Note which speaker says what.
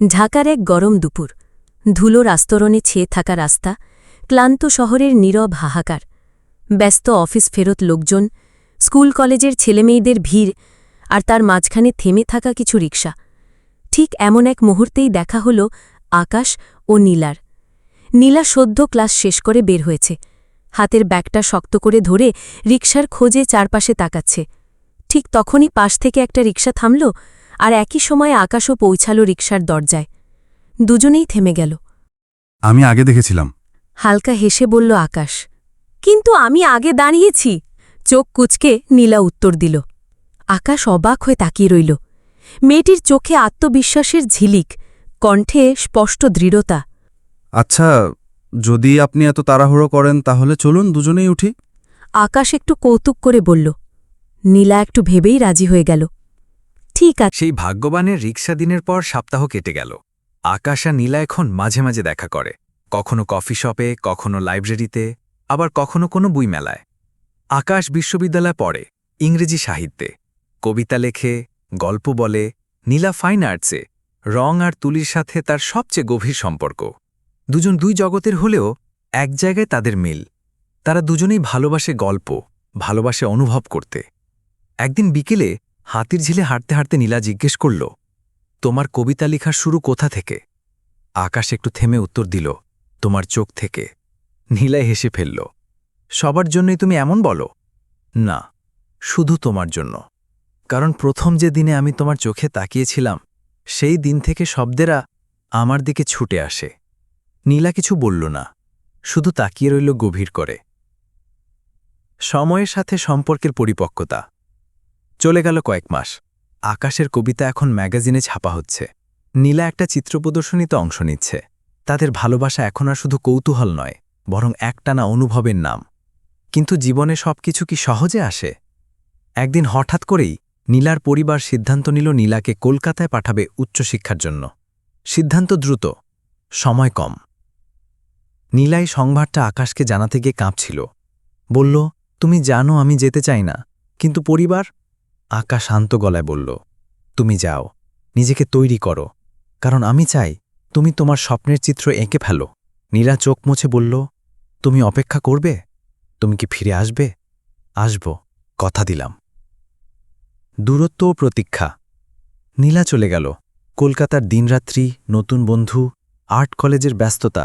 Speaker 1: ঢাকার এক গরম দুপুর। ধুলোর আস্তরণে ছেয়ে থাকা রাস্তা, ক্লান্ত শহরের নীরব হাহাকার। ব্যস্ত অফিস ফেরত লোকজন, স্কুল কলেজের ছেলেমেয়েদের ভিড়, আর তার মাঝখানে থেমে থাকা কিছু রিক্সা ঠিক এমন এক মুহূর্তেই দেখা হল আকাশ ও নীলার। নীলা সদ্য ক্লাস শেষ করে বের হয়েছে। হাতের ব্যাগটা শক্ত করে ধরে রিক্সার খোঁজে চারপাশে তাকাচ্ছে। ঠিক তখনই পাশ থেকে একটা রিক্সা থামল। আর একই সময়ে আকাশও পৌঁছাল রিকশার দরজায়। দুজনেই থেমে গেল।
Speaker 2: আমি আগে দেখেছিলাম।
Speaker 1: হালকা হেসে বলল আকাশ কিন্তু আমি আগে দাঁড়িয়েছি। চোখ কুচকে নীলা উত্তর দিল। আকাশ অবাক হয়ে তাকিয়ে রইল। মেয়েটির চোখে আত্মবিশ্বাসের ঝিলিক কণ্ঠে স্পষ্ট দৃঢ়তা।
Speaker 2: আচ্ছা যদি আপনি এত তাড়াহুড়ো করেন তাহলে চলুন দুজনেই উঠি।
Speaker 1: আকাশ একটু কৌতুক করে বলল। নীলা একটু ভেবেই রাজি হয়ে গেল। ঠিক আছে
Speaker 3: সেই ভাগ্যবানের রিক্সা দিনের পর সপ্তাহ কেটে গেল। আকাশা নীলা এখন মাঝে মাঝে দেখা করে। কখনো কফি শপে, কখনো লাইব্রেরিতে, আবার কখনো কোনো বই মেলায়। আকাশ বিশ্ববিদ্যালয়ে পড়ে ইংরেজি সাহিত্যে। কবিতা লেখে, গল্প বলে, নীলা ফাইন আর্টসে। রং আর তুলির সাথে তার সবচেয়ে গভীর সম্পর্ক। দুজন দুই জগতের হলেও এক জায়গায় তাদের মিল। তারা দুজনেই ভালোবাসে গল্প, ভালোবাসে অনুভব করতে। একদিন বিকেলে হাতির ঝিলে হাঁটতে হাঁটতে নীলা জিজ্ঞেস করল, তোমার কবিতা লেখার শুরু কোথা থেকে? আকাশ একটু থেমে উত্তর দিল, তোমার চোখ থেকে। নীলায় হেসে ফেলল, সবার জন্যই তুমি এমন বলো? না, শুধু তোমার জন্য। কারণ প্রথম যে দিনে আমি তোমার চোখে তাকিয়েছিলাম, সেই দিন থেকে শব্দেরা আমার দিকে ছুটে আসে। নীলা কিছু বলল না, শুধু তাকিয়ে রইল গভীর করে। সময়ের সাথে সম্পর্কের পরিপক্কতা। চলে গেল কয়েক মাস। আকাশের কবিতা এখন ম্যাগাজিনে ছাপা হচ্ছে। নীলা একটা চিত্র প্রদর্শনীতে অংশ নিচ্ছে। তাদের ভালোবাসা এখন আর শুধু কৌতূহল নয়, বরং একটানা অনুভবের নাম। কিন্তু জীবনে সবকিছু কি সহজে আসে? একদিন হঠাৎ করেই নীলার পরিবার সিদ্ধান্ত নিল নীলাকে কলকাতায় পাঠাবে উচ্চশিক্ষার জন্য। সিদ্ধান্ত দ্রুত, সময় কম। নীলাই সংবাদটা আকাশকে জানাতে গিয়ে কাঁপছিল। বলল, তুমি জানো আমি যেতে চাই না, কিন্তু পরিবার আকাশ শান্ত গলায় বলল, তুমি যাও, নিজেকে তৈরি করো। কারণ আমি চাই তুমি তোমার স্বপ্নের চিত্র এঁকে ফেলো। নীলা চোখ মুছে বলল, তুমি অপেক্ষা করবে? তুমি কি ফিরে আসবে? আসব, কথা দিলাম। দূরত্ব ও প্রতীক্ষা। নীলা চলে গেল। কলকাতার দিনরাত্রি, নতুন বন্ধু, আর্ট কলেজের ব্যস্ততা